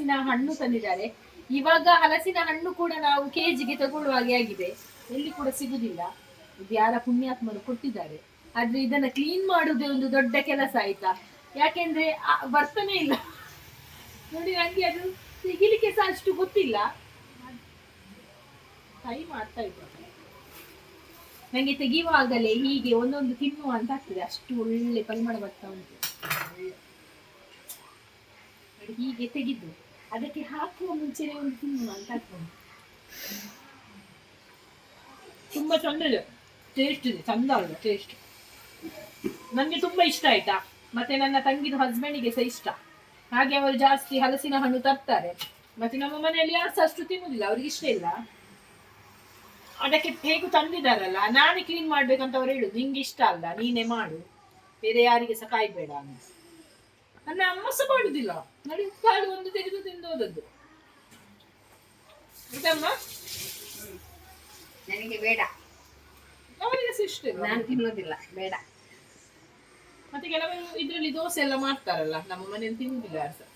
ಹಲಸಿನ ಹಣ್ಣು ತಂದಿದ್ದಾರೆ. ಇವಾಗ ಹಲಸಿನ ಹಣ್ಣು ಕೂಡ ನಾವು ಕೆಜಿಗೆ ತಗೊಳ್ಳುವ ಹಾಗೆ ಆಗಿದೆ. ಎಲ್ಲಿ ಕೂಡ ಸಿಗುದಿಲ್ಲ. ಇದು ಯಾರ ಪುಣ್ಯಾತ್ಮರು ಕೊಟ್ಟಿದ್ದಾರೆ. ಆದ್ರೆ ಇದನ್ನ ಕ್ಲೀನ್ ಮಾಡುವುದೇ ಒಂದು ದೊಡ್ಡ ಕೆಲಸ ಆಯ್ತಾ? ಯಾಕೆಂದ್ರೆ ಬರ್ತಾನೆ ಇಲ್ಲ. ನೋಡಿ ನಂಗೆ ಅದು ತೆಗಿಲಿಕ್ಕೆ ಸಹ ಅಷ್ಟು ಗೊತ್ತಿಲ್ಲ. ಟ್ರೈ ಮಾಡ್ತಾ ಇದ್ದಾರೆ ನಂಗೆ ತೆಗೆಯುವಾಗಲೇ ಹೀಗೆ ಒಂದೊಂದು ತಿನ್ನುವ ಅಂತ ಆಗ್ತದೆ. ಅಷ್ಟು ಒಳ್ಳೆ ಪರಿಮಳ ಬರ್ತಾ ಉಂಟು. ಹೀಗೆ ತೆಗೆದು. ಅದಕ್ಕೆ ಹಾಕುವ ಮುಂಚೆನೆ ಒಂದು ತಿನ್ನುವ ಅಂತ ತುಂಬಾ ಚಂದ ಇದೆ. ಟೇಸ್ಟ್ ಇದೆ. ಚಂದ ಅಲ್ಲ ಟೇಸ್ಟ್ ನನಗೆ ತುಂಬಾ ಇಷ್ಟ ಆಯ್ತಾ? ಮತ್ತೆ ನನ್ನ ತಂಗಿದ ಹಸ್ಬೆಂಡಿಗೆ ಸಹ ಇಷ್ಟ. ಹಾಗೆ ಅವರು ಜಾಸ್ತಿ ಹಲಸಿನ ಹಣ್ಣು ತರ್ತಾರೆ. ಮತ್ತೆ ನಮ್ಮ ಮನೆಯಲ್ಲಿ ಯಾರು ಸಹ ಅಷ್ಟು ತಿನ್ನುವುದಿಲ್ಲ ಅವ್ರಿಗೆ ಇಷ್ಟ ಇಲ್ಲ. ಅದಕ್ಕೆ ಹೇಗೂ ತಂದಿದ್ದಾರಲ್ಲ, ನಾನೇ ಕ್ಲೀನ್ ಮಾಡ್ಬೇಕಂತ ಅವ್ರು ಹೇಳುದು. ನಿಂಗೆ ಇಷ್ಟ ಅಲ್ಲ, ನೀನೇ ಮಾಡು. ಬೇರೆ ಯಾರಿಗೆ ಸಹ ಕಾಯ್ಬೇಡ ಅಂತ. ನನ್ನ ಅಮ್ಮ ಸಹ ಮಾಡುದಿಲ್ಲ. ನೋಡಿ ಕಾಳು ಒಂದು ತೆಗೆದು ತಿಂದು ಹೋದದ್ದು. ಇದಮ್ಮ ನನಗೆ ಬೇಡ. ಅವನಿಗೆ ಸಹ ಇಷ್ಟ ಇಲ್ಲ. ನಾನು ತಿನ್ನೋದಿಲ್ಲ ಬೇಡ. ಮತ್ತೆ ಕೆಲವರು ಇದ್ರಲ್ಲಿ ದೋಸೆ ಎಲ್ಲ ಮಾಡ್ತಾರಲ್ಲ ನಮ್ಮ ಮನೇಲಿ ತಿನ್ನುದಿಲ್ಲ ಯಾರು ಸಹ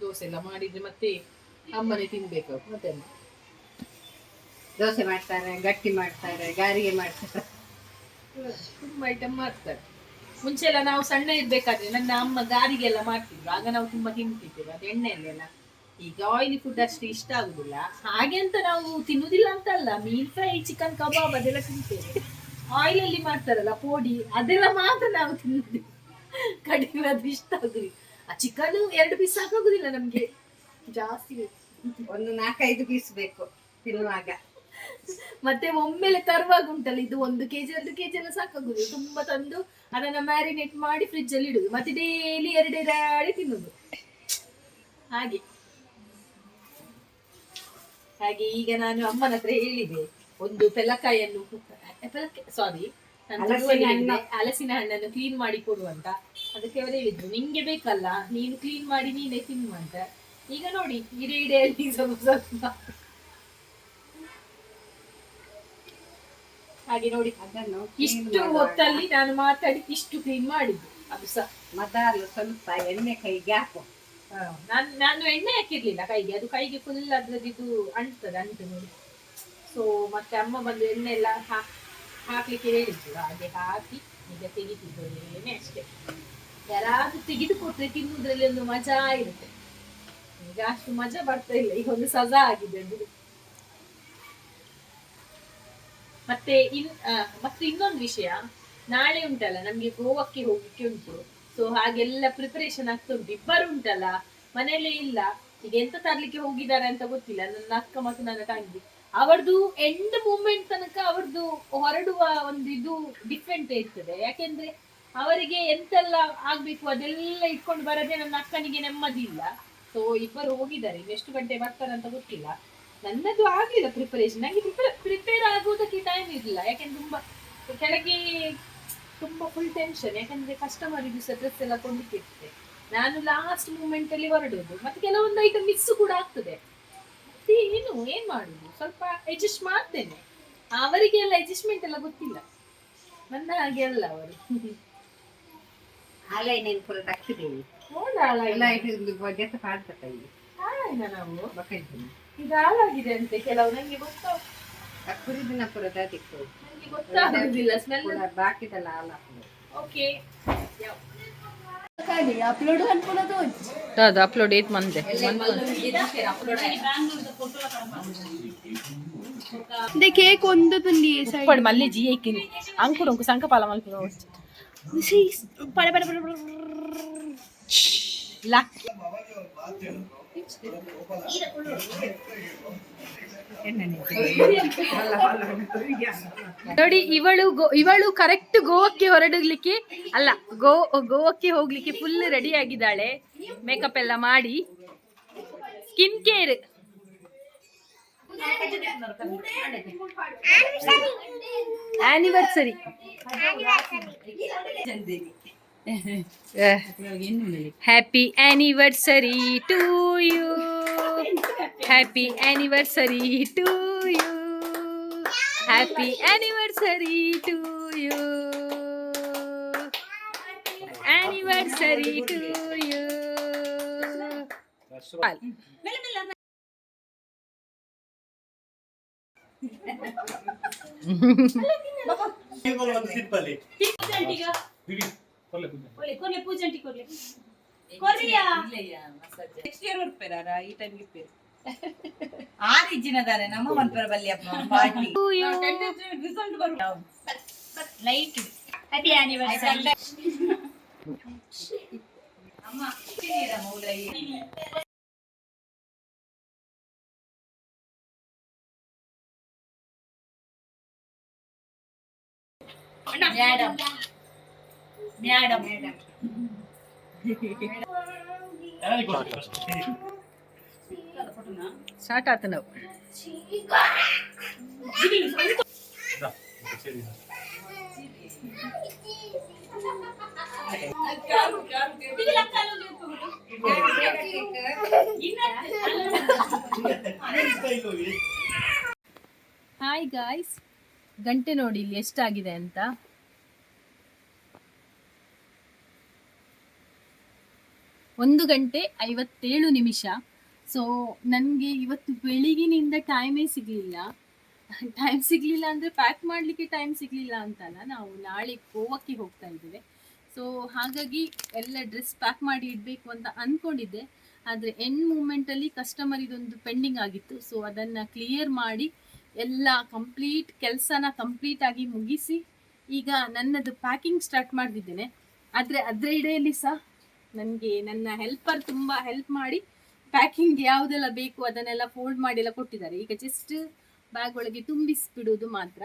ದೋಸೆ ಎಲ್ಲ ಮಾಡಿದ್ರೆ ಮತ್ತೆ ಅಮ್ಮನೇ ತಿನ್ಬೇಕು ಮತ್ತೆ ಅಮ್ಮ. ದೋಸೆ ಮಾಡ್ತಾರೆ ಗಟ್ಟಿ ಮಾಡ್ತಾರೆ ಗಾರಿಗೆ ಮಾಡ್ತಾರೆ. ತುಂಬಾ ಐಟಮ್ ಮಾಡ್ತಾರೆ. ಮುಂಚೆ ಎಲ್ಲ ನಾವು ಸಣ್ಣ ಇರ್ಬೇಕಾದ್ರೆ ನನ್ನ ಅಮ್ಮ ಗಾರಿಗೆಲ್ಲ ಮಾಡ್ತಿದ್ರು. ಆಗ ನಾವು ತುಂಬಾ ತಿಂತಿದ್ದೇವೆ, ಅದು ಎಣ್ಣೆಯಲ್ಲೆಲ್ಲ. ಈಗ ಆಯಿಲಿ ಫುಡ್ ಅಷ್ಟು ಇಷ್ಟ ಆಗುದಿಲ್ಲ. ಹಾಗೆ ಅಂತ ನಾವು ತಿನ್ನುವುದಿಲ್ಲ ಅಂತ ಅಲ್ಲ ಮೀನ್ ಫ್ರೈ ಚಿಕನ್ ಕಬಾಬ್ ಅದೆಲ್ಲ ತಿಂತೇವೆ. ಆಯಿಲ್ ಅಲ್ಲಿ ಮಾಡ್ತಾರಲ್ಲ, ಪೋಡಿ, ಅದೆಲ್ಲ ಮಾತ್ರ ನಾವು ತಿನ್ನುದಿಲ್ಲ ಕಡಿಮೆ ಅದು ಇಷ್ಟ ಆಗುದಿಲ್ಲ. ಆ ಚಿಕನ್ ಎರಡು ಪೀಸ್ ಸಾಕಾಗುದಿಲ್ಲ ನಮ್ಗೆ. ಜಾಸ್ತಿ ಒಂದು ನಾಲ್ಕೈದು ಪೀಸ್ ಬೇಕು ತಿನ್ನುವಾಗ. ಮತ್ತೆ ಒಮ್ಮೆಲೆ ತರುವಾಗ ಉಂಟಲ್ಲ ಇದು ಒಂದು ಕೆಜಿ ಎರಡು ಕೆಜಿ ಎಲ್ಲ ಸಾಕಾಗುದು. ತುಂಬಾ ತಂದು ಅದನ್ನ ಮ್ಯಾರಿನೇಟ್ ಮಾಡಿ ಫ್ರಿಜ್ ಅಲ್ಲಿ ಇಡುದು. ಮತ್ತೆ ಡೈಲಿ ಎರಡು ತಿನ್ನುದು. ಹಾಗೆ. ಹಾಗೆ ಈಗ ನಾನು ಅಮ್ಮನ ಹತ್ರ ಹೇಳಿದೆ ಒಂದು ಪೆಲಕಾಯನ್ನು ಸಾರಿ ಹಲಸಿನ ಹಣ್ಣು. ಹಲಸಿನ ಹಣ್ಣನ್ನು ಕ್ಲೀನ್ ಮಾಡಿ ಕೊಡುವಂತ ಅದಕ್ಕೆ ಅವರು ಹೇಳಿದ್ರು ನಿಂಗೆ ಬೇಕಲ್ಲ ನೀನು ಕ್ಲೀನ್ ಮಾಡಿ ನೀನೇ ತಿನ್ನು ಅಂತ. ಈಗ ನೋಡಿ ಇಡೀ ಇಡೆಯಲ್ಲಿ ಸ್ವಲ್ಪ ಸ್ವಲ್ಪ. ಹಾಗೆ ನೋಡಿ. ಅದನ್ನು ಇಷ್ಟು ಹೊತ್ತಲ್ಲಿ ನಾನು ಮಾತಾಡಿ ಇಷ್ಟು ಕ್ಲೀನ್ ಮಾಡಿದ್ದು. ಅದು ಸಹ ಮೊದಲು ಸ್ವಲ್ಪ ಎಣ್ಣೆ ಕೈಗೆ ಹಾಕು. ನಾನು ನಾನು ಎಣ್ಣೆ ಹಾಕಿರ್ಲಿಲ್ಲ ಕೈಗೆ. ಅದು ಕೈಗೆ ಫುಲ್ ಅದ್ರದ್ದು ಇದು ಅಂಟ್ತದೆ ಅಂಟು ನೋಡಿ. ಸೊ ಮತ್ತೆ ಅಮ್ಮ ಬಂದು ಎಣ್ಣೆ ಎಲ್ಲ ಹಾಕ್ಲಿಕ್ಕೆ ಹೇಳಿದ್ರು. ಹಾಗೆ ಹಾಕಿ ಈಗ ತೆಗಿತಿದ್ದೇನೆ ಅಷ್ಟೇ. ಯಾರಾದ್ರೂ ತೆಗೆದು ಕೊಟ್ರೆ ತಿನ್ನುದ್ರಲ್ಲಿ ಒಂದು ಮಜಾ ಇರುತ್ತೆ. ಈಗ ಅಷ್ಟು ಮಜಾ ಬರ್ತಾ ಇಲ್ಲ. ಈಗ ಒಂದು ಸಜಾ ಆಗಿದೆ ಅದು. ಮತ್ತೆ ಇನ್ ಮತ್ತೆ ಇನ್ನೊಂದು ವಿಷಯ, ನಾಳೆ ಉಂಟಲ್ಲ, ನಮ್ಗೆ ಗೋವಾಕ್ಕೆ ಹೋಗ್ಲಿಕ್ಕೆ ಉಂಟು. ಸೊ ಹಾಗೆಲ್ಲ ಪ್ರಿಪರೇಷನ್ ಆಗ್ತಾ ಉಂಟು. ಇಬ್ಬರು ಉಂಟಲ್ಲ, ಮನೆಯಲ್ಲೇ ಇಲ್ಲ. ಈಗ ಎಂತ ತರ್ಲಿಕ್ಕೆ ಹೋಗಿದ್ದಾರೆ ಅಂತ ಗೊತ್ತಿಲ್ಲ. ನನ್ನ ಅಕ್ಕ ಮತ್ತು ನನ್ನ ತಂಗಿ. ಅವರದು ಎಂಡ್ ಮೂಮೆಂಟ್ ತನಕ ಅವರದು ಹೊರಡುವ ಒಂದು ಇದು ಡಿಫ್ರೆಂಟ್ ಇರ್ತದೆ. ಯಾಕೆಂದ್ರೆ ಅವರಿಗೆ ಎಂತೆಲ್ಲ ಆಗ್ಬೇಕು ಅದೆಲ್ಲ ಇಟ್ಕೊಂಡು ಬರದೆ ನನ್ನ ಅಕ್ಕನಿಗೆ ನೆಮ್ಮದಿ ಇಲ್ಲ. ಸೊ ಇಬ್ಬರು ಹೋಗಿದ್ದಾರೆ. ಎಷ್ಟು ಗಂಟೆ ಬರ್ತಾರೆ ಅಂತ ಗೊತ್ತಿಲ್ಲ. ನನ್ನದು ಆಗ್ಲಿಲ್ಲ ಪ್ರಿಪರೇಷನ್ ನಂಗೆ ಪ್ರಿಪೇರ್ ಆಗುವುದಕ್ಕೆ ಟೈಮ್ ಇರಲಿಲ್ಲ. ಯಾಕೆಂದ್ರೆ ತುಂಬಾ ಕೆಳಗೆ ತುಂಬಾ ಫುಲ್ ಟೆನ್ಷನ್ ಯಾಕಂದ್ರೆ ಕಸ್ಟಮರ್ ಸಹ ಡ್ರೆಸ್ ಎಲ್ಲ ಕೊಂಡಿಟ್ಟಿರ್ತದೆ ನಾನು ಲಾಸ್ಟ್ ಮೂಮೆಂಟ್ ಅಲ್ಲಿ ಹೊರಡೋದು. ಮತ್ತೆ ಕೆಲವೊಂದು ಐಟಮ್ ಮಿಸ್ ಕೂಡ ಆಗ್ತದೆ. ಮತ್ತೆ ಏನು ಏನ್ ಮಾಡುದು? ಸ್ವಲ್ಪ ಅಡ್ಜಸ್ಟ್ ಮಾಡ್ತೇನೆ. ಅವರಿಗೆಲ್ಲ ಅಡ್ಜಸ್ಟ್ಮೆಂಟ್ ಎಲ್ಲ ಗೊತ್ತಿಲ್ಲ. ನನ್ನ ಹಾಗೆ ಅಲ್ಲ ಅವರು. ನೆನಪುರ ತಕ್ಕಿದ್ದೇವೆ. ಹಾಲೈನ್ ಎಲ್ಲ ಇದು ಜೊತೆ ಪಾಡ್ತಕ್ಕ ಇಲ್ಲಿ ನಾವು ಬಕೈತೀನಿ ಇದು ಅಂತೆ ಕೆಲವು. ನಂಗೆ ಗೊತ್ತಾ. ಕುರಿದಿನ ಪುರ ತಾತಿಕ್ಕು ನಂಗೆ ಗೊತ್ತಾಗುದಿಲ್ಲ ಸ್ಮೆಲ್ ಬಾಕಿದಲ್ಲ ಹಾಲು okay upload upload eight month ಇದೆ ಕೇಕ್ ಒಂದು ತಂದಿ ಸೈಡ್ ಮಲ್ಲಿ ಜಿ ಏಕಿನಿ ಅಂಕುಡ ಅಂಕು ಸಂಕಪಾಲ ಮಲ್ಪುರ ಪಡ ಲಕ್ಕಿ. ನೋಡಿ, ಇವಳು ಇವಳು ಕರೆಕ್ಟ್ ಗೋವಾಕ್ಕೆ ಹೊರಡಲಿಕ್ಕೆ ಅಲ್ಲ, ಗೋ ಗೋವಾಕ್ಕೆ ಹೋಗ್ಲಿಕ್ಕೆ ಫುಲ್ ರೆಡಿ ಆಗಿದ್ದಾಳೆ. ಮೇಕಪ್ ಎಲ್ಲ ಮಾಡಿ. Skin care anniversary happy anniversary to you happy anniversary to you happy anniversary to you anniversary anniversary to you ಒಂದು ಸಿಪ್ಪಲ್ಲಿ ಬಿಡಿ ಕೊಲ್ಲೆ ಪೂಜೆ ನೆಕ್ಸ್ಟ್ ಇಯರ್ ಉರ್ಪೆರಾರ ಈ ಟೈಮ್ ಇಪ್ಪೇರು ಆರು ಇಜ್ಜಿನದಾರೆ ನಮ್ಮ ಮನ್ಪರ ಬಲ್ಲಿ ಅಪ್ಪ ಪಾರ್ಟಿ ರಿಸಲ್ಟ್ ಬರು ಲೈಟ್ ಹ್ಯಾಪಿ ಆನಿವರ್ಸರಿ ಅಮ್ಮ ಇಟ್ಟಿದ್ದೀರಾ ಮೌಲೈ ಮೇಡಮ್ ಮೇಡಮ್? ಸ್ಟಾರ್ಟ್ ಆತ ನಾವು. ಹಾಯ್ ಗಾಯ್ಸ್ ಗಂಟೆ ನೋಡಿ ಇಲ್ಲಿ ಎಷ್ಟಾಗಿದೆ ಅಂತ ಒಂದು ಗಂಟೆ ಐವತ್ತೇಳು ನಿಮಿಷ. ಸೊ ನನಗೆ ಇವತ್ತು ಬೆಳಿಗಿನಿಂದ ಟೈಮೇ ಸಿಗಲಿಲ್ಲ. ಟೈಮ್ ಸಿಗಲಿಲ್ಲ ಅಂದರೆ ಪ್ಯಾಕ್ ಮಾಡಲಿಕ್ಕೆ ಟೈಮ್ ಸಿಗಲಿಲ್ಲ ಅಂತಲ್ಲ ನಾವು ನಾಳೆ ಗೋವಾಕ್ಕೆ ಹೋಗ್ತಾ ಇದ್ದೇವೆ. ಸೊ ಹಾಗಾಗಿ ಎಲ್ಲ ಡ್ರೆಸ್ ಪ್ಯಾಕ್ ಮಾಡಿ ಇಡಬೇಕು ಅಂತ ಅಂದ್ಕೊಂಡಿದ್ದೆ ಆದರೆ ಎಂಡ್ ಮೂಮೆಂಟಲ್ಲಿ ಕಸ್ಟಮರ್ ಇದೊಂದು ಪೆಂಡಿಂಗ್ ಆಗಿತ್ತು. ಸೊ ಅದನ್ನು ಕ್ಲಿಯರ್ ಮಾಡಿ ಎಲ್ಲ ಕಂಪ್ಲೀಟ್ ಕೆಲಸನ ಕಂಪ್ಲೀಟ್ ಆಗಿ ಮುಗಿಸಿ ಈಗ ನನ್ನದು ಪ್ಯಾಕಿಂಗ್ ಸ್ಟಾರ್ಟ್ ಮಾಡಿದ್ದೇನೆ ಆದರೆ ಅದರ ಇಡೆಯಲ್ಲಿ ಸಹ ನನಗೆ ನನ್ನ ಹೆಲ್ಪರ್ ತುಂಬ ಹೆಲ್ಪ್ ಮಾಡಿ ಪ್ಯಾಕಿಂಗ್ ಯಾವುದೆಲ್ಲ ಬೇಕು ಅದನ್ನೆಲ್ಲ ಫೋಲ್ಡ್ ಮಾಡಿ ಎಲ್ಲ ಕೊಟ್ಟಿದ್ದಾರೆ. ಈಗ ಜಸ್ಟ್ ಬ್ಯಾಗ್ ಒಳಗೆ ತುಂಬಿಸ್ಬಿಡೋದು ಮಾತ್ರ.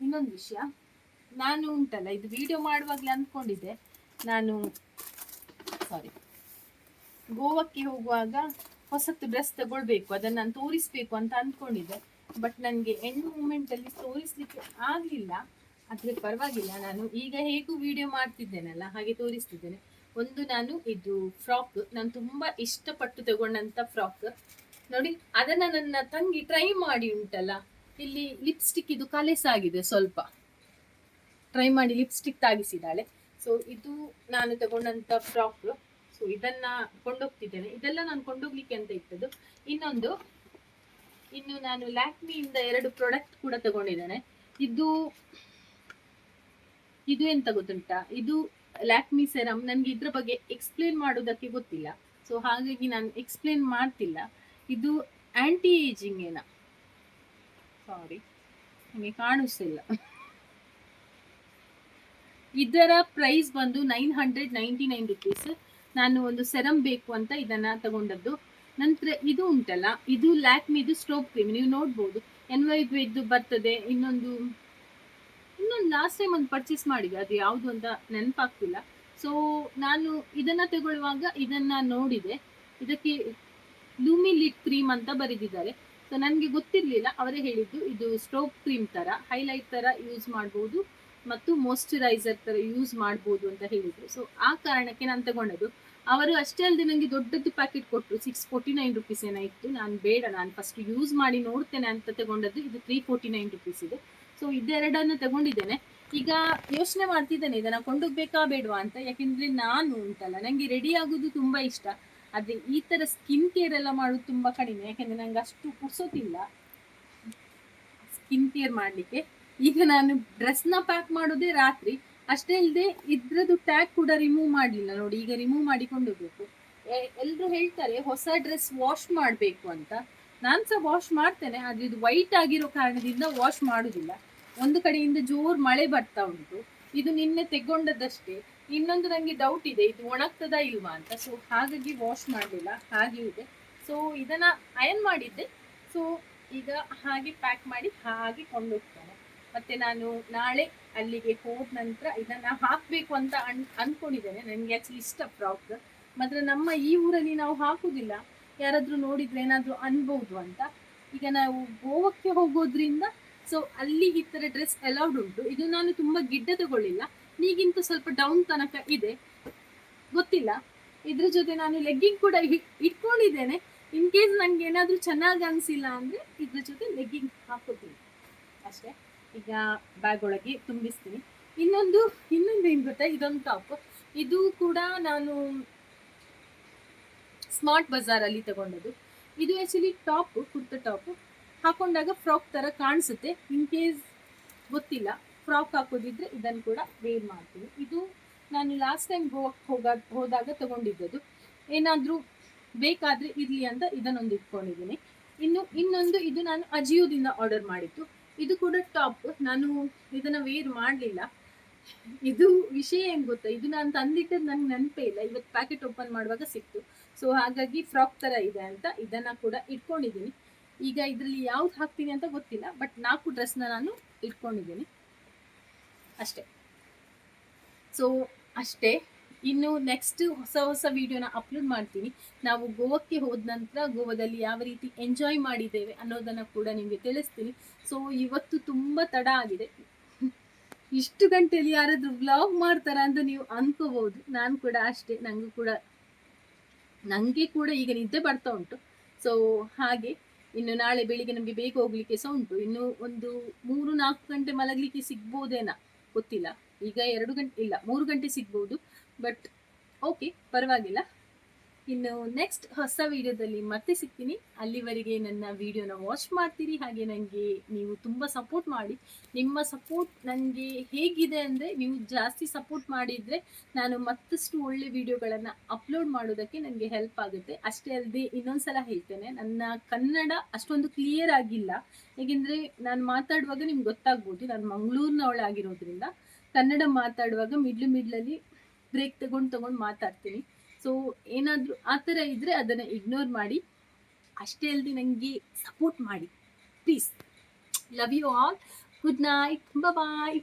ಇನ್ನೊಂದು ವಿಷಯ, ನಾನು ಉಂಟಲ್ಲ, ಇದು ವಿಡಿಯೋ ಮಾಡುವಾಗಲೇ ಅಂದ್ಕೊಂಡಿದ್ದೆ. ನಾನು ಸಾರಿ ಗೋವಾಕ್ಕೆ ಹೋಗುವಾಗ ಹೊಸತ್ತು ಡ್ರೆಸ್ ತಗೊಳ್ಬೇಕು, ಅದನ್ನು ನಾನು ತೋರಿಸ್ಬೇಕು ಅಂತ ಅಂದ್ಕೊಂಡಿದ್ದೆ. ಬಟ್ ನನಗೆ ಎಂಡ್ ಮೂಮೆಂಟಲ್ಲಿ ತೋರಿಸ್ಲಿಕ್ಕೆ ಆಗಲಿಲ್ಲ. ಆದರೆ ಪರವಾಗಿಲ್ಲ, ನಾನು ಈಗ ಹೇಗೂ ವಿಡಿಯೋ ಮಾಡ್ತಿದ್ದೇನಲ್ಲ, ಹಾಗೆ ತೋರಿಸ್ತಿದ್ದೇನೆ. ಒಂದು ನಾನು ಇದು ಫ್ರಾಕ್ ನಾನು ತುಂಬ ಇಷ್ಟಪಟ್ಟು ತಗೊಂಡಂತ ಫ್ರಾಕ್ ನೋಡಿ, ಅದನ್ನ ನನ್ನ ತಂಗಿ ಟ್ರೈ ಮಾಡಿ ಉಂಟಲ್ಲ, ಇಲ್ಲಿ ಲಿಪ್ಸ್ಟಿಕ್ ಇದು ಕಲೆಸಾಗಿದೆ ಸ್ವಲ್ಪ. ಟ್ರೈ ಮಾಡಿ ಲಿಪ್ಸ್ಟಿಕ್ ತಾಗಿಸಿದ್ದಾಳೆ. ಸೊ ಇದು ನಾನು ತಗೊಂಡಂತ ಫ್ರಾಕ್ ಸೊ ಇದನ್ನ ಕೊಂಡೋಗ್ತಿದ್ದೇನೆ. ಇದೆಲ್ಲ ನಾನು ಕೊಂಡೋಗ್ಲಿಕ್ಕೆ ಅಂತ ಇಟ್ಟದ್ದು ಇನ್ನೊಂದು, ಇನ್ನು ನಾನು ಲ್ಯಾಕ್ಮಿಯಿಂದ ಎರಡು ಪ್ರಾಡಕ್ಟ್ ಕೂಡ ತಗೊಂಡಿದ್ದೇನೆ. ಇದು ಇದು ಎಂತ ಗೊತ್ತುಂಟಾ? ಇದು ಲ್ಯಾಕ್ಮಿ ಸೆರಮ್ ನನಗೆ ಇದ್ರ ಬಗ್ಗೆ ಎಕ್ಸ್ಪ್ಲೇನ್ ಮಾಡೋದಕ್ಕೆ ಗೊತ್ತಿಲ್ಲ. ಸೊ ಹಾಗಾಗಿ ನಾನು ಎಕ್ಸ್ಪ್ಲೇನ್ ಮಾಡ್ತಿಲ್ಲ. ಇದು ಆ್ಯಂಟಿ ಏಜಿಂಗ್ ಏನ ಸಾರಿ ನನಗೆ ಕಾಣಿಸ್ತಿಲ್ಲ ಇದರ ಪ್ರೈಸ್ ಬಂದು nine hundred ninety nine rupees ನಾನು ಒಂದು ಸೆರಮ್ ಬೇಕು ಅಂತ ಇದನ್ನ ತಗೊಂಡದ್ದು. ನಂತರ ಇದು ಉಂಟಲ್ಲ, ಇದು ಲ್ಯಾಕ್ಮಿದು ಸ್ಟೋವ್ ಕ್ರೀಮ್ ನೀವು ನೋಡ್ಬೋದು. ಎನ್ ವೈ ಇದು ಬರ್ತದೆ, ಇನ್ನೊಂದು ಇನ್ನೊಂದು ಲಾಸ್ಟ್ ಟೈಮ್ ಒಂದು ಪರ್ಚೇಸ್ ಮಾಡಿದೆ, ಅದು ಯಾವುದು ಅಂತ ನೆನಪಾಗ್ತಿಲ್ಲ. ಸೊ ನಾನು ಇದನ್ನ ತಗೊಳ್ಳುವಾಗ ಇದನ್ನ ನೋಡಿದೆ. ಇದಕ್ಕೆ ಲೂಮಿ ಲಿಟ್ ಕ್ರೀಮ್ ಅಂತ ಬರೆದಿದ್ದಾರೆ. ಸೊ ನನಗೆ ಗೊತ್ತಿರಲಿಲ್ಲ, ಅವರೇ ಹೇಳಿದ್ದು ಇದು ಸ್ಟೋವ್ ಕ್ರೀಮ್ ಥರ ಹೈಲೈಟ್ ಥರ ಯೂಸ್ ಮಾಡ್ಬೋದು ಮತ್ತು ಮಾಯಿಶ್ಚರೈಸರ್ ಥರ ಯೂಸ್ ಮಾಡ್ಬೋದು ಅಂತ ಹೇಳಿದ್ರು. ಸೊ ಆ ಕಾರಣಕ್ಕೆ ನಾನು ತಗೊಂಡದ್ದು. ಅವರು ಅಷ್ಟೇ ಅಲ್ಲದೆ ನನಗೆ ದೊಡ್ಡದ್ದು ಪ್ಯಾಕೆಟ್ ಕೊಟ್ಟರು ಸಿಕ್ಸ್ ಫೋರ್ಟಿ ನೈನ್ ರುಪೀಸ್ ಏನೋ ಇತ್ತು. ನಾನು ಬೇಡ, ನಾನು ಫಸ್ಟ್ ಯೂಸ್ ಮಾಡಿ ನೋಡ್ತೇನೆ ಅಂತ ತಗೊಂಡದ್ದು, ಇದು ತ್ರೀ ಫೋರ್ಟಿ ನೈನ್ ರುಪೀಸ್ ಇದೆ. ಸೊ ಇದೆರಡನ್ನು ತಗೊಂಡಿದ್ದೇನೆ. ಈಗ ಯೋಚನೆ ಮಾಡ್ತಿದ್ದೇನೆ, ಇದನ್ನ ಕೊಂಡೋಗ್ಬೇಕಾ ಬೇಡವಾ ಅಂತ. ಯಾಕೆಂದ್ರೆ ನಾನು ಉಂಟಲ್ಲ ನನಗೆ ರೆಡಿ ಆಗೋದು ತುಂಬಾ ಇಷ್ಟ. ಆದ್ರೆ ಈ ತರ ಸ್ಕಿನ್ ಕೇರ್ ಎಲ್ಲ ಮಾಡೋದು ತುಂಬಾ ಕಡಿಮೆ. ಯಾಕೆಂದರೆ ನಂಗೆ ಅಷ್ಟು ಪುರ್ಸೋತಿಲ್ಲ ಸ್ಕಿನ್ ಕೇರ್ ಮಾಡಲಿಕ್ಕೆ. ಈಗ ನಾನು ಡ್ರೆಸ್ನ ಪ್ಯಾಕ್ ಮಾಡೋದೇ ರಾತ್ರಿ. ಅಷ್ಟೇ ಇಲ್ಲದೆ ಇದ್ರದ್ದು ಟ್ಯಾಗ್ ಕೂಡ ರಿಮೂವ್ ಮಾಡಲಿಲ್ಲ. ನೋಡಿ, ಈಗ ರಿಮೂವ್ ಮಾಡಿಕೊಂಡು ಹೋಗ್ಬೇಕು ಎಲ್ಲರೂ ಹೇಳ್ತಾರೆ, ಹೊಸ ಡ್ರೆಸ್ ವಾಶ್ ಮಾಡಬೇಕು ಅಂತ. ನಾನು ಸಹ ವಾಶ್ ಮಾಡ್ತೇನೆ, ಆದರೆ ಇದು ವೈಟ್ ಆಗಿರೋ ಕಾರಣದಿಂದ ವಾಶ್ ಮಾಡೋದಿಲ್ಲ. ಒಂದು ಕಡೆಯಿಂದ ಜೋರು ಮಳೆ ಬರ್ತಾ ಉಂಟು. ಇದು ನಿನ್ನೆ ತೆಗೊಂಡದಷ್ಟೇ. ಇನ್ನೊಂದು ನನಗೆ ಡೌಟ್ ಇದೆ, ಇದು ಒಣಗ್ತದಾ ಇಲ್ವಾ ಅಂತ. ಸೊ ಹಾಗಾಗಿ ವಾಶ್ ಮಾಡಲಿಲ್ಲ, ಹಾಗೆ ಇದೆ. ಸೊ ಇದನ್ನ ಅಯನ್ ಮಾಡಿದ್ದೆ. ಸೊ ಈಗ ಹಾಗೆ ಪ್ಯಾಕ್ ಮಾಡಿ ಹಾಗೆ ಕೊಂಡೋಗ್ತೇನೆ. ಮತ್ತೆ ನಾನು ನಾಳೆ ಅಲ್ಲಿಗೆ ಹೋದ ನಂತರ ಇದನ್ನ ಹಾಕಬೇಕು ಅಂತ ಅನ್, ಅನ್ಕೊಂಡಿದ್ದೇನೆ. ನನಗೆ ಆಕ್ಚುಲಿ ಇಷ್ಟ ಫ್ರಾಕ್ ಮಾತ್ರ ನಮ್ಮ ಈ ಊರಲ್ಲಿ ನಾವು ಹಾಕುದಿಲ್ಲ. ಯಾರಾದ್ರೂ ನೋಡಿದ್ರೆ ಏನಾದ್ರೂ ಅನ್ಬಹುದು ಅಂತ. ಈಗ ನಾವು ಗೋವಕ್ಕೆ ಹೋಗೋದ್ರಿಂದ ಸೊ ಅಲ್ಲಿ ಈ ಥರ ಡ್ರೆಸ್ ಅಲೌಡ್ ಉಂಟು. ಇದು ನಾನು ತುಂಬ ಗಿಡ್ಡ ತಗೊಳ್ಳಿಲ್ಲ. ಈಗಿಂತ ಸ್ವಲ್ಪ ಡೌನ್ ತನಕ ಇದೆ. ಗೊತ್ತಿಲ್ಲ. ಇದ್ರ ಜೊತೆ ನಾನು ಲೆಗ್ಗಿಂಗ್ ಕೂಡ ಇಟ್- ಇಟ್ಕೊಂಡಿದ್ದೇನೆ. ಇನ್ ಕೇಸ್ ನಂಗೆ ಏನಾದರೂ ಚೆನ್ನಾಗಿ ಅನ್ಸಿಲ್ಲ ಅಂದರೆ ಇದ್ರ ಜೊತೆ ಲೆಗ್ಗಿಂಗ್ ಹಾಕೋತೀನಿ. ಅಷ್ಟೇ. ಈಗ ಬ್ಯಾಗ್ ಒಳಗೆ ತುಂಬಿಸ್ತೀನಿ. ಇನ್ನೊಂದು ಇನ್ನೊಂದು ಏನು ಗೊತ್ತಾ? ಇದೊಂದು ಟಾಪ್ ಇದು ಕೂಡ ನಾನು ಸ್ಮಾರ್ಟ್ ಬಜಾರಲ್ಲಿ ತಗೊಂಡದ್ದು. ಇದು ಆ್ಯಕ್ಚುಲಿ ಟಾಪ್ ಕುರ್ತಾ ಟಾಪ್ ಹಾಕೊಂಡಾಗ ಫ್ರಾಕ್ ಥರ ಕಾಣಿಸುತ್ತೆ. ಇನ್ ಕೇಸ್ ಗೊತ್ತಿಲ್ಲ, ಫ್ರಾಕ್ ಹಾಕೋದಿದ್ರೆ ಇದನ್ನು ಕೂಡ ವೇರ್ ಮಾಡ್ತೀನಿ. ಇದು ನಾನು ಲಾಸ್ಟ್ ಟೈಮ್ ಗೋವಾಕ್ಕೆ ಹೋಗ, ಹೋದಾಗ ತಗೊಂಡಿದ್ದದು. ಏನಾದರೂ ಬೇಕಾದರೆ ಇರಲಿ ಅಂತ ಇದನ್ನೊಂದು ಇಟ್ಕೊಂಡಿದ್ದೀನಿ. ಇನ್ನು, ಇನ್ನೊಂದು ಇದು ನಾನು ಅಜಿಯೋದಿಂದ ಆರ್ಡರ್ ಮಾಡಿದ್ದು. ಇದು ಕೂಡ ಟಾಪ್ ನಾನು ಇದನ್ನು ವೇರ್ ಮಾಡಲಿಲ್ಲ. ಇದು ವಿಷಯ ಏನು ಗೊತ್ತಾ? ಇದು ನಾನು ತಂದಿಟ್ಟದ್ದು ನನಗೆ ನೆನಪೇ ಇಲ್ಲ. ಇವತ್ತು ಪ್ಯಾಕೆಟ್ ಓಪನ್ ಮಾಡುವಾಗ ಸಿಕ್ತು. ಸೊ ಹಾಗಾಗಿ ಫ್ರಾಕ್ ಥರ ಇದೆ ಅಂತ ಇದನ್ನು ಕೂಡ ಇಟ್ಕೊಂಡಿದ್ದೀನಿ. ಈಗ ಇದರಲ್ಲಿ ಯಾವ್ದು ಹಾಕ್ತೀನಿ ಅಂತ ಗೊತ್ತಿಲ್ಲ ಬಟ್ ನಾಲ್ಕು ಡ್ರೆಸ್ನ ನಾನು ಇಟ್ಕೊಂಡಿದ್ದೀನಿ. ಅಷ್ಟೇ. ಸೊ ಅಷ್ಟೇ. ಇನ್ನು ನೆಕ್ಸ್ಟ್ ಹೊಸ ಹೊಸ ವಿಡಿಯೋನ ಅಪ್ಲೋಡ್ ಮಾಡ್ತೀನಿ. ನಾವು ಗೋವಾಕ್ಕೆ ಹೋದ ನಂತರ ಗೋವಾದಲ್ಲಿ ಯಾವ ರೀತಿ ಎಂಜಾಯ್ ಮಾಡಿದ್ದೇವೆ ಅನ್ನೋದನ್ನು ಕೂಡ ನಿಮಗೆ ತಿಳಿಸ್ತೀನಿ. ಸೊ ಇವತ್ತು ತುಂಬ ತಡ ಆಗಿದೆ. ಇಷ್ಟು ಗಂಟೆಯಲ್ಲಿ ಯಾರಾದರೂ ವ್ಲಾಗ್ ಮಾಡ್ತಾರ ಅಂತ ನೀವು ಅನ್ಕೋಬಹುದು. ನಾನು ಕೂಡ ಅಷ್ಟೇ. ನನಗೂ ಕೂಡ ನನಗೆ ಕೂಡ ಈಗ ನಿದ್ದೆ ಬರ್ತಾ ಉಂಟು. ಸೊ ಹಾಗೆ. ಇನ್ನು ನಾಳೆ ಬೆಳಿಗ್ಗೆ ನಮಗೆ ಬೇಗ ಹೋಗ್ಲಿಕ್ಕೆ ಸಹ ಉಂಟು. ಇನ್ನು ಒಂದು ಮೂರು, ನಾಲ್ಕು ಗಂಟೆ ಮಲಗಲಿಕ್ಕೆ ಸಿಗ್ಬೋದೇನಾ? ಗೊತ್ತಿಲ್ಲ. ಈಗ ಎರಡು ಗಂಟೆ, ಇಲ್ಲ, ಮೂರು ಗಂಟೆ ಸಿಗ್ಬೋದು. ಬಟ್ ಓಕೆ ಪರವಾಗಿಲ್ಲ. ಇನ್ನು ನೆಕ್ಸ್ಟ್ ಹೊಸ ವಿಡಿಯೋದಲ್ಲಿ ಮತ್ತೆ ಸಿಗ್ತೀನಿ. ಅಲ್ಲಿವರೆಗೆ ನನ್ನ ವಿಡಿಯೋನ ವಾಚ್ ಮಾಡ್ತೀರಿ. ಹಾಗೆ ನನಗೆ ನೀವು ತುಂಬ ಸಪೋರ್ಟ್ ಮಾಡಿ. ನಿಮ್ಮ ಸಪೋರ್ಟ್ ನನಗೆ ಹೇಗಿದೆ ಅಂದರೆ ನೀವು ಜಾಸ್ತಿ ಸಪೋರ್ಟ್ ಮಾಡಿದರೆ ನಾನು ಮತ್ತಷ್ಟು ಒಳ್ಳೆ ವಿಡಿಯೋಗಳನ್ನು ಅಪ್ಲೋಡ್ ಮಾಡೋದಕ್ಕೆ ನನಗೆ ಹೆಲ್ಪ್ ಆಗುತ್ತೆ. ಅಷ್ಟೇ ಅಲ್ಲದೆ ಇನ್ನೊಂದು ಸಲ ಹೇಳ್ತೇನೆ, ನನ್ನ ಕನ್ನಡ ಅಷ್ಟೊಂದು ಕ್ಲಿಯರ್ ಆಗಿಲ್ಲ. ಏಕೆಂದರೆ ನಾನು ಮಾತಾಡುವಾಗ ನಿಮ್ಗೆ ಗೊತ್ತಾಗ್ಬೋದು, ನಾನು ಮಂಗಳೂರಿನವಳಾಗಿರೋದ್ರಿಂದ ಕನ್ನಡ ಮಾತಾಡುವಾಗ ಮಿಡ್ಲು ಮಿಡ್ಲಲ್ಲಿ ಬ್ರೇಕ್ ತಗೊಂಡು ತಗೊಂಡು ಮಾತಾಡ್ತೀನಿ. ಸೊ ಏನಾದರೂ ಆ ಥರ ಇದ್ದರೆ ಅದನ್ನು ಇಗ್ನೋರ್ ಮಾಡಿ, ಅಷ್ಟೇ ಅಲ್ಲದೆ ನನಗೆ ಸಪೋರ್ಟ್ ಮಾಡಿ. Please love you all good night bye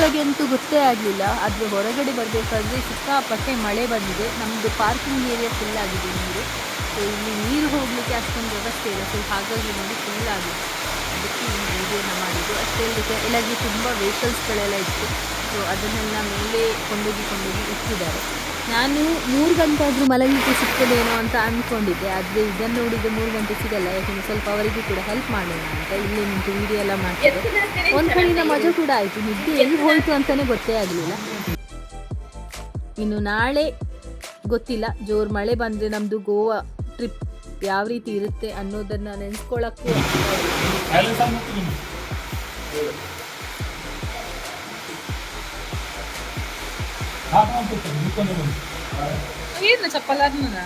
ಒಳಗೆ ಅಂತೂ ಗೊತ್ತೇ ಆಗಲಿಲ್ಲ. ಆದರೆ ಹೊರಗಡೆ ಬರಬೇಕಾದ್ರೆ ಸಿಕ್ಕಾಪಟ್ಟೆ ಮಳೆ ಬಂದಿದೆ. ನಮ್ಮದು ಪಾರ್ಕಿಂಗ್ ಏರಿಯಾ ಫುಲ್ ಆಗಿದೆ ನೀರು. ಸೊ ಇಲ್ಲಿ ನೀರು ಹೋಗಲಿಕ್ಕೆ ಅಷ್ಟೊಂದು ವ್ಯವಸ್ಥೆ ಇಲ್ಲ. ಸೊ ಹಾಗಾಗಿ ನಮಗೆ ಫುಲ್ ಆಗಿದೆ. ಅದಕ್ಕೆ ಈ ವಿಡಿಯೋನ ಮಾಡಿದ್ದು. ಅಷ್ಟೇ ಅಲ್ಲದೆ ಕೆಳಗೆ ತುಂಬ ವೆಹಿಕಲ್ಸ್ಗಳೆಲ್ಲ ಇತ್ತು. ಸೊ ಅದನ್ನೆಲ್ಲ ಮೇಲೆ ಕೊಂಡೋಗಿ ಕೊಂಡೋಗಿ ಇಟ್ಟಿದ್ದಾರೆ. ನಾನು ಮೂರು ಗಂಟೆ ಆದರೂ ಮಲಗಲಿಕ್ಕೆ ಸಿಗ್ತದೇನೋ ಅಂತ ಅಂದ್ಕೊಂಡಿದ್ದೆ ಆದರೆ ಇದನ್ನು ನೋಡಿದರೆ ಮೂರು ಗಂಟೆ ಸಿಗಲ್ಲ. ಯಾಕೆಂದರೆ ಸ್ವಲ್ಪ ಅವರಿಗೂ ಕೂಡ ಹೆಲ್ಪ್ ಮಾಡೋಣ ಅಂತ ಇಲ್ಲೇ ನಿಂತು ವೀಡಿಯೋ ಎಲ್ಲ ಮಾಡ್ತಾರೆ ಒಂದು ಕಡೆಯಿಂದ ಮಜಾ ಕೂಡ ಆಯಿತು. ನಿದ್ದೆ ಎಲ್ಲಿ ಹೋಯಿತು ಅಂತಲೇ ಗೊತ್ತೇ ಆಗಲಿಲ್ಲ. ಇನ್ನು ನಾಳೆ ಗೊತ್ತಿಲ್ಲ. ಜೋರು ಮಳೆ ಬಂದರೆ ನಮ್ಮದು ಗೋವಾ ಟ್ರಿಪ್ ಯಾವ ರೀತಿ ಇರುತ್ತೆ ಅನ್ನೋದನ್ನು ನೆನೆಸ್ಕೊಳ್ಳೋಕ್ಕೂ చెప్పాలన్నా